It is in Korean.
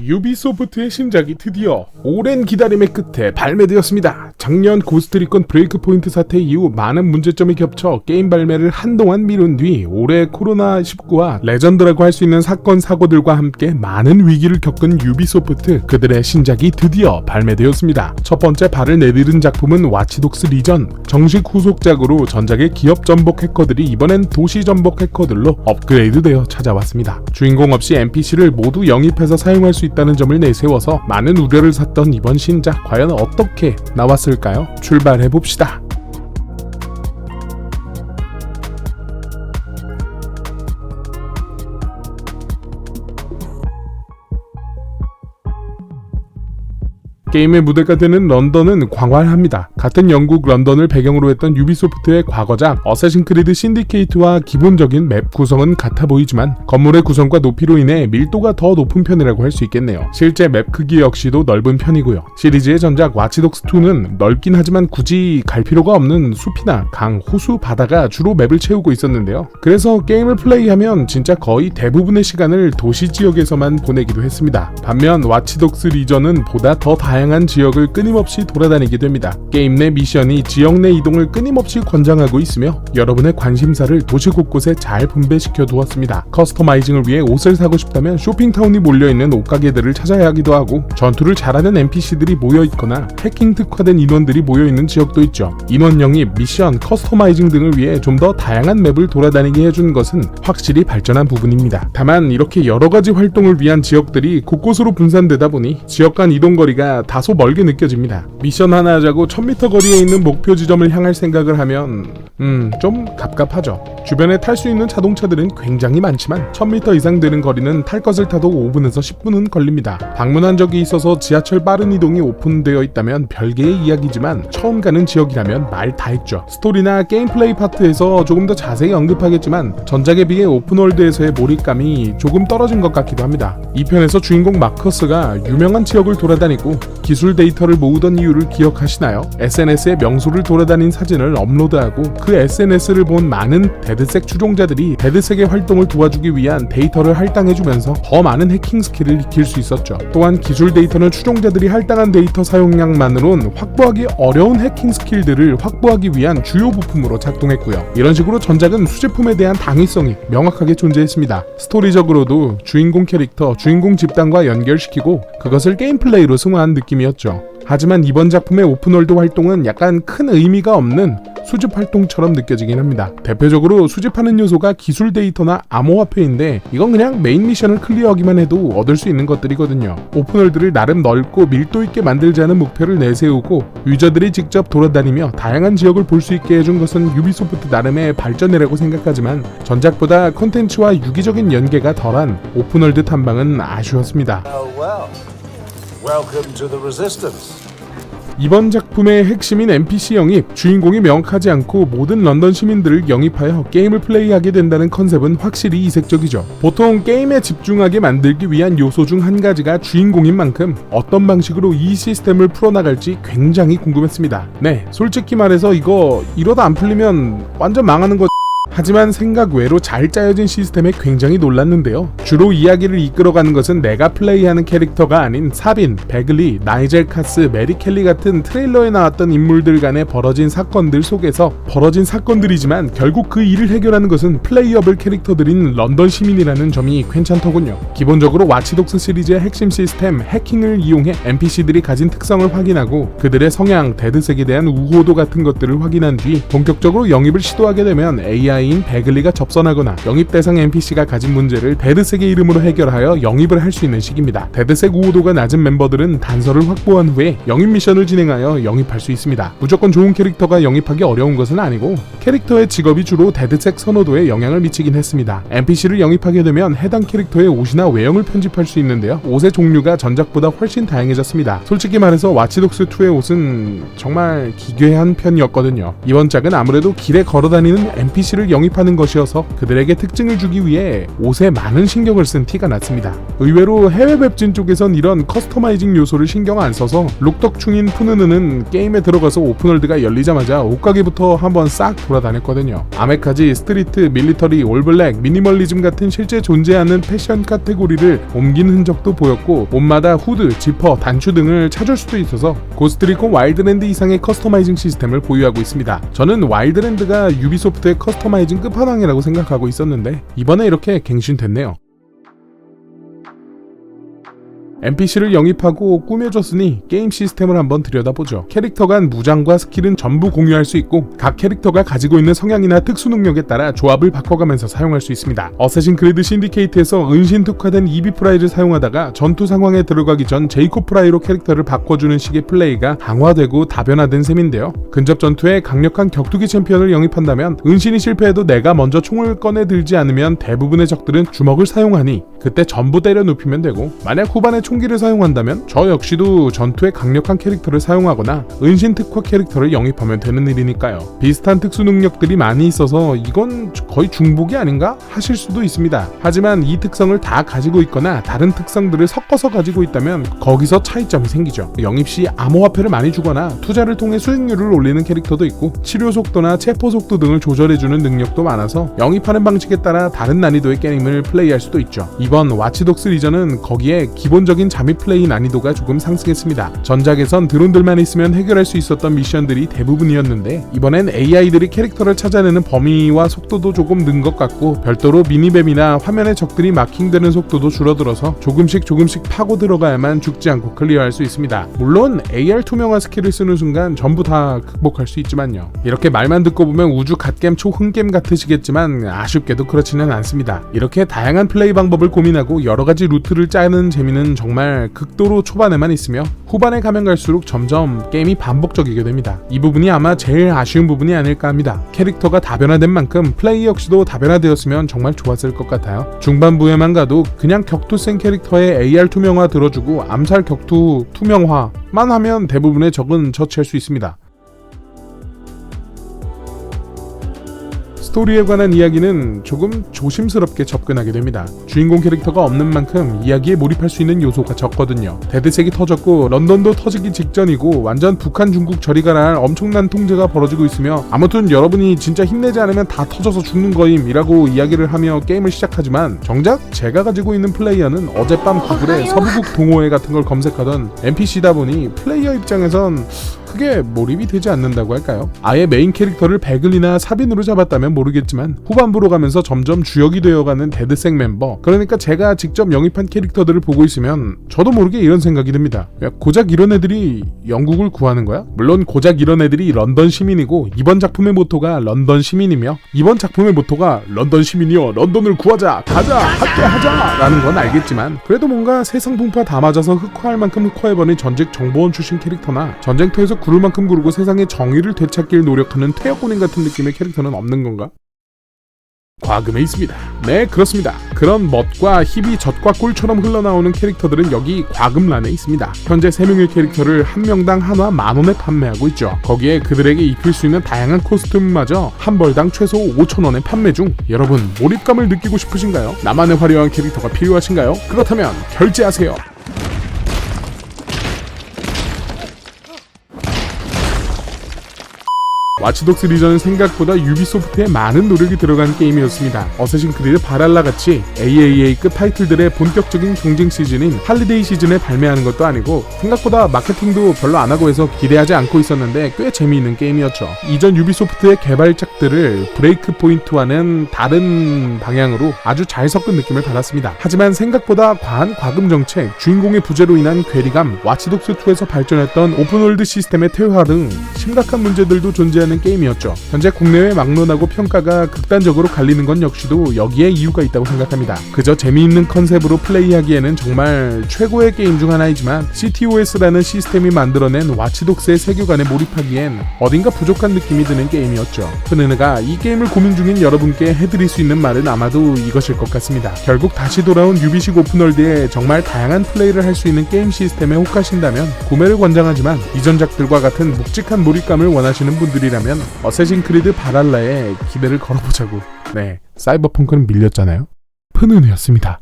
유비소프트의 신작이 드디어 오랜 기다림의 끝에 발매되었습니다. 작년 고스트리콘 브레이크 포인트 사태 이후 많은 문제점이 겹쳐 게임 발매를 한동안 미룬 뒤 올해 코로나19와 레전드라고 할 수 있는 사건 사고들과 함께 많은 위기를 겪은 유비소프트 그들의 신작이 드디어 발매되었습니다. 첫 번째 발을 내디딘 작품은 와치독스 리전 정식 후속작으로 전작의 기업 전복 해커들이 이번엔 도시 전복 해커들로 업그레이드되어 찾아왔습니다. 주인공 없이 NPC를 모두 영입해서 사용할 수 있다는 점을 내세워서 많은 우려를 샀던 이번 신작 과연 어떻게 나왔을까 요? 출발해 봅시다. 게임의 무대가 되는 런던은 광활합니다. 같은 영국 런던을 배경으로 했던 유비소프트의 과거작 어쌔신 크리드 신디케이트와 기본적인 맵 구성은 같아 보이지만 건물의 구성과 높이로 인해 밀도가 더 높은 편이라고 할 수 있겠네요. 실제 맵 크기 역시도 넓은 편이고요. 시리즈의 전작 와치독스2는 넓긴 하지만 굳이 갈 필요가 없는 숲이나 강, 호수, 바다가 주로 맵을 채우고 있었는데요. 그래서 게임을 플레이하면 진짜 거의 대부분의 시간을 도시 지역에서만 보내기도 했습니다. 반면 와치독스 리전은 보다 더 다양한 지역을 끊임없이 돌아다니게 됩니다. 게임 내 미션이 지역 내 이동을 끊임없이 권장하고 있으며 여러분의 관심사를 도시 곳곳에 잘 분배시켜 두었습니다. 커스터마이징을 위해 옷을 사고 싶다면 쇼핑타운이 몰려있는 옷가게들을 찾아야 하기도 하고 전투를 잘하는 NPC들이 모여있거나 해킹 특화된 인원들이 모여있는 지역도 있죠. 인원 영입, 미션, 커스터마이징 등을 위해 좀 더 다양한 맵을 돌아다니게 해준 것은 확실히 발전한 부분입니다. 다만 이렇게 여러 가지 활동을 위한 지역들이 곳곳으로 분산되다 보니 지역 간 이동 거리가 다소 멀게 느껴집니다. 미션 하나 하자고 1000m 거리에 있는 목표 지점을 향할 생각을 하면 음, 좀 갑갑하죠. 주변에 탈 수 있는 자동차들은 굉장히 많지만 1000m 이상 되는 거리는 탈 것을 타도 5분에서 10분은 걸립니다. 방문한 적이 있어서 지하철 빠른 이동이 오픈되어 있다면 별개의 이야기지만 처음 가는 지역이라면 말 다 했죠. 스토리나 게임 플레이 파트에서 조금 더 자세히 언급하겠지만 전작에 비해 오픈월드에서의 몰입감이 조금 떨어진 것 같기도 합니다. 이 편에서 주인공 마커스가 유명한 지역을 돌아다니고 기술 데이터를 모으던 이유를 기억하시나요? SNS에 명소를 돌아다닌 사진을 업로드하고 그 SNS를 본 많은 데드색 추종자들이 데드색의 활동을 도와주기 위한 데이터를 할당해주면서 더 많은 해킹 스킬을 익힐 수 있었죠. 또한 기술 데이터는 추종자들이 할당한 데이터 사용량만으로는 확보하기 어려운 해킹 스킬들을 확보하기 위한 주요 부품으로 작동했고요. 이런 식으로 전작은 수제품에 대한 당위성이 명확하게 존재했습니다. 스토리적으로도 주인공 캐릭터, 주인공 집단과 연결시키고 그것을 게임 플레이로 승화한 느낌 이었죠. 하지만 이번 작품의 오픈월드 활동은 약간 큰 의미가 없는 수집 활동처럼 느껴지긴 합니다. 대표적으로 수집하는 요소가 기술 데이터나 암호화폐인데 이건 그냥 메인 미션을 클리어하기만 해도 얻을 수 있는 것들이거든요. 오픈월드를 나름 넓고 밀도 있게 만들자는 목표를 내세우고 유저들이 직접 돌아다니며 다양한 지역을 볼 수 있게 해준 것은 유비소프트 나름의 발전이라고 생각하지만 전작보다 콘텐츠와 유기적인 연계가 덜한 오픈월드 탐방은 아쉬웠습니다. Oh well. Welcome to the Resistance. 이번 작품의 핵심인 NPC 영입, 주인공이 명확하지 않고 모든 런던 시민들을 영입하여 게임을 플레이하게 된다는 컨셉은 확실히 이색적이죠. 보통 게임에 집중하게 만들기 위한 요소 중 한 가지가 주인공인 만큼 어떤 방식으로 이 시스템을 풀어나갈지 굉장히 궁금했습니다. 네, 솔직히 말해서 이거 이러다 안 풀리면 완전 망하는 거 하지만 생각 외로 잘 짜여진 시스템에 굉장히 놀랐는데요. 주로 이야기를 이끌어가는 것은 내가 플레이하는 캐릭터가 아닌 사빈, 베글리, 나이젤 카스, 메리 켈리 같은 트레일러에 나왔던 인물들 간에 벌어진 사건들 속에서 벌어진 사건들이지만 결국 그 일을 해결하는 것은 플레이어블 캐릭터들인 런던 시민이라는 점이 괜찮더군요. 기본적으로 와치독스 시리즈의 핵심 시스템 해킹을 이용해 NPC들이 가진 특성을 확인하고 그들의 성향, 데드색에 대한 우호도 같은 것들을 확인한 뒤 본격적으로 영입을 시도하게 되면 AI 인 베글리가 접선하거나 영입 대상 NPC가 가진 문제를 데드색의 이름으로 해결하여 영입을 할 수 있는 식입니다. 데드색 우호도가 낮은 멤버들은 단서를 확보한 후에 영입 미션을 진행하여 영입할 수 있습니다. 무조건 좋은 캐릭터가 영입하기 어려운 것은 아니고 캐릭터의 직업이 주로 데드색 선호도에 영향을 미치긴 했습니다. NPC를 영입하게 되면 해당 캐릭터의 옷이나 외형을 편집할 수 있는데요. 옷의 종류가 전작보다 훨씬 다양해졌습니다. 솔직히 말해서 와치독스 2의 옷은 정말 기괴한 편이었거든요. 이번 작은 아무래도 길에 걸어다니는 NPC를 영입하는 것이어서 그들에게 특징을 주기 위해 옷에 많은 신경을 쓴 티가 났습니다. 의외로 해외 웹진 쪽에선 이런 커스터마이징 요소를 신경 안 써서 록덕충인 푸느느는 게임에 들어가서 오픈월드가 열리자마자 옷가게부터 한번 싹 돌아다녔거든요. 아메카지, 스트리트, 밀리터리, 올블랙, 미니멀리즘 같은 실제 존재하는 패션 카테고리를 옮긴 흔적도 보였고 옷마다 후드, 지퍼, 단추 등을 찾을 수도 있어서 고스트리콘 와일드랜드 이상의 커스터마이징 시스템을 보유하고 있습니다. 저는 와일드랜드가 유비소프트의 커스터마이징 끝판왕이라고 생각하고 있었는데 이번에 이렇게 갱신됐네요. NPC를 영입하고 꾸며줬으니 게임 시스템을 한번 들여다보죠. 캐릭터 간 무장과 스킬은 전부 공유할 수 있고 각 캐릭터가 가지고 있는 성향이나 특수 능력에 따라 조합을 바꿔가면서 사용할 수 있습니다. 어쌔신 크리드 신디케이트에서 은신 특화된 이비 프라이를 사용하다가 전투 상황에 들어가기 전 제이콥 프라이로 캐릭터를 바꿔주는 식의 플레이가 강화되고 다변화된 셈인데요. 근접 전투에 강력한 격투기 챔피언을 영입한다면 은신이 실패해도 내가 먼저 총을 꺼내 들지 않으면 대부분의 적들은 주먹을 사용하니 그때 전부 때려 눕히면 되고 만약 후반에 총 기를 사용한다면 저 역시도 전투에 강력한 캐릭터를 사용하거나 은신 특화 캐릭터를 영입하면 되는 일이니까요. 비슷한 특수 능력들이 많이 있어서 이건 거의 중복이 아닌가 하실 수도 있습니다. 하지만 이 특성을 다 가지고 있거나 다른 특성들을 섞어서 가지고 있다면 거기서 차이점이 생기죠. 영입 시 암호화폐를 많이 주거나 투자를 통해 수익률을 올리는 캐릭터도 있고 치료 속도나 체포 속도 등을 조절해주는 능력도 많아서 영입하는 방식에 따라 다른 난이도의 게임을 플레이할 수도 있죠. 이번 와치독스 리전은 거기에 기본적인 잠입 플레이 난이도가 조금 상승했습니다. 전작에선 드론들만 있으면 해결할 수 있었던 미션들이 대부분이었는데 이번엔 AI들이 캐릭터를 찾아내는 범위와 속도도 조금 는 것 같고 별도로 미니맵이나 화면에 적들이 마킹되는 속도도 줄어들어서 조금씩 조금씩 파고 들어가야만 죽지 않고 클리어할 수 있습니다. 물론 AR 투명화 스킬을 쓰는 순간 전부 다 극복할 수 있지만요. 이렇게 말만 듣고 보면 우주 갓겜 초흥겜 같으시겠지만 아쉽게도 그렇지는 않습니다. 이렇게 다양한 플레이 방법을 고민하고 여러 가지 루트를 짜는 재미는 정말 극도로 초반에만 있으며 후반에 가면 갈수록 점점 게임이 반복적이게 됩니다. 이 부분이 아마 제일 아쉬운 부분이 아닐까 합니다. 캐릭터가 다변화된 만큼 플레이 역시도 다변화되었으면 정말 좋았을 것 같아요. 중반부에만 가도 그냥 격투 센 캐릭터의 AR 투명화 들어주고 암살 격투 투명화만 하면 대부분의 적은 처치할 수 있습니다. 스토리에 관한 이야기는 조금 조심스럽게 접근하게 됩니다. 주인공 캐릭터가 없는 만큼 이야기에 몰입할 수 있는 요소가 적거든요. 데드색이 터졌고 런던도 터지기 직전이고 완전 북한 중국 저리 가라 엄청난 통제가 벌어지고 있으며 아무튼 여러분이 진짜 힘내지 않으면 다 터져서 죽는 거임이라고 이야기를 하며 게임을 시작하지만 정작 제가 가지고 있는 플레이어는 어젯밤 구글에 서부국 동호회 같은 걸 검색하던 NPC다 보니 플레이어 입장에선 크게 몰입이 되지 않는다고 할까요? 아예 메인 캐릭터를 베글이나 사빈으로 잡았다면 모르겠지만 후반부로 가면서 점점 주역이 되어가는 데드색 멤버 그러니까 제가 직접 영입한 캐릭터들을 보고 있으면 저도 모르게 이런 생각이 듭니다 야, 고작 이런 애들이 영국을 구하는 거야? 물론 고작 이런 애들이 런던 시민이고 이번 작품의 모토가 런던 시민이며 이번 작품의 모토가 런던 시민이여 런던을 구하자 가자 함께 하자 라는 건 알겠지만 그래도 뭔가 세상 풍파 다 맞아서 흑화할 만큼 흑화해버린 전직 정보원 출신 캐릭터나 전쟁터에서 구를 만큼 구르고 세상의 정의를 되찾길 노력하는 퇴역군인 같은 느낌의 캐릭터는 없는 건가? 과금에 있습니다. 네, 그렇습니다. 그런 멋과 힙이 젖과 꿀처럼 흘러나오는 캐릭터들은 여기 과금란에 있습니다. 현재 3명의 캐릭터를 한 명당 한화 만원에 판매하고 있죠. 거기에 그들에게 입힐 수 있는 다양한 코스튬마저 한 벌당 최소 5천원에 판매 중. 여러분, 몰입감을 느끼고 싶으신가요? 나만의 화려한 캐릭터가 필요하신가요? 그렇다면 결제하세요. 와치독스 리전은 생각보다 유비소프트에 많은 노력이 들어간 게임이었습니다. 어쌔신 크리드 바랄라 같이 AAA급 타이틀들의 본격적인 경쟁 시즌인 할리데이 시즌에 발매하는 것도 아니고 생각보다 마케팅도 별로 안 하고 해서 기대하지 않고 있었는데 꽤 재미있는 게임이었죠. 이전 유비소프트의 개발작들을 브레이크 포인트와는 다른 방향으로 아주 잘 섞은 느낌을 받았습니다. 하지만 생각보다 과한 과금 정책, 주인공의 부재로 인한 괴리감, 와치독스 2에서 발전했던 오픈월드 시스템의 퇴화 등 심각한 문제들도 존재하는 게임이었죠. 현재 국내외 막론하고 평가가 극단적으로 갈리는 건 역시도 여기에 이유가 있다고 생각합니다. 그저 재미있는 컨셉으로 플레이하기에는 정말 최고의 게임 중 하나이지만 CTOS라는 시스템이 만들어낸 와치독스의 세계관에 몰입하기엔 어딘가 부족한 느낌이 드는 게임이었죠. 흐느느가 이 게임을 고민 중인 여러분께 해드릴 수 있는 말은 아마도 이것일 것 같습니다. 결국 다시 돌아온 유비식 오픈월드에 정말 다양한 플레이를 할 수 있는 게임 시스템에 혹하신다면 구매를 권장하지만 이전작들과 같은 묵직한 몰입감을 원하시는 분들이라 아 니라면 어쌔신 크리드 바랄라에 기대를 걸어보자고. 네, 사이버펑크는 밀렸잖아요. 푸는이었습니다.